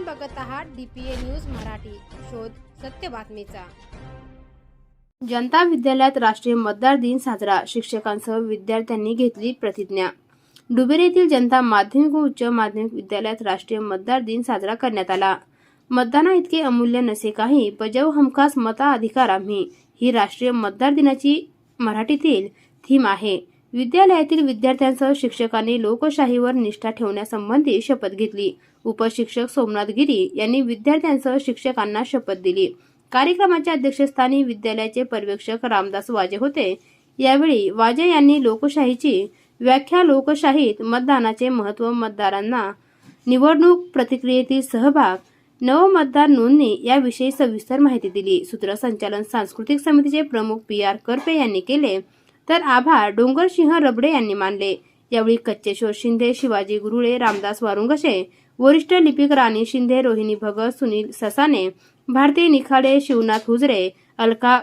आपण बघत आहात डीपीए न्यूज मराठी. शोध सत्य बातमीचा. जनता विद्यालयात राष्ट्रीय मतदार दिन साजरा. शिक्षकांसह विद्यार्थ्यांनी घेतली प्रतिज्ञा. डुबेर येथील जनता माध्यमिक व उच्च माध्यमिक विद्यालयात राष्ट्रीय मतदार दिन साजरा करण्यात आला. मतदाना इतके अमूल्य नसे काही बजाव हमखास मता अधिकार आम्ही. ही राष्ट्रीय मतदार दिनाची मराठीतील थीम आहे. विद्यालयातील विद्यार्थ्यांसह शिक्षकांनी लोकशाहीवर निष्ठा ठेवण्यासंबंधी शपथ घेतली. उपशिक्षक सोमनाथ गिरी यांनी विद्यार्थ्यांसह शिक्षकांना शपथ दिली. कार्यक्रमाच्या अध्यक्षस्थानी विद्यालयाचे पर्यवेक्षक रामदास वाजे होते. यावेळी वाजे यांनी लोकशाहीची व्याख्या लोकशाहीत मतदानाचे महत्त्व मतदारांना निवडणूक प्रतिक्रियेतील सहभाग नवमतदार नोंदणी याविषयी सविस्तर माहिती दिली. सूत्रसंचालन सांस्कृतिक समितीचे प्रमुख पी आर करपे यांनी केले. तर आभार डोंगरसिंह रबडे यांनी मानले. यावेळी कच्चेश्वर शिंदे शिवाजी गुरुळे रामदास वारुंगशे वरिष्ठ लिपिक राणी शिंदे रोहिणी भगत सुनील ससाने भारती निखाडे शिवनाथ हुजरे अलका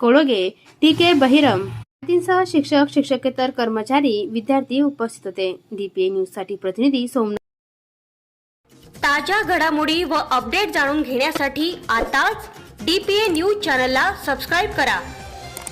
कोळगे टी के बहिरम सह शिक्षक शिक्षकेतर कर्मचारी विद्यार्थी उपस्थित होते. डीपीए न्यूजसाठी प्रतिनिधी सोमनाथ. ताज्या घडामोडी व अपडेट जाणून घेण्यासाठी आताच डीपीए न्यूज चॅनलला सबस्क्राईब करा.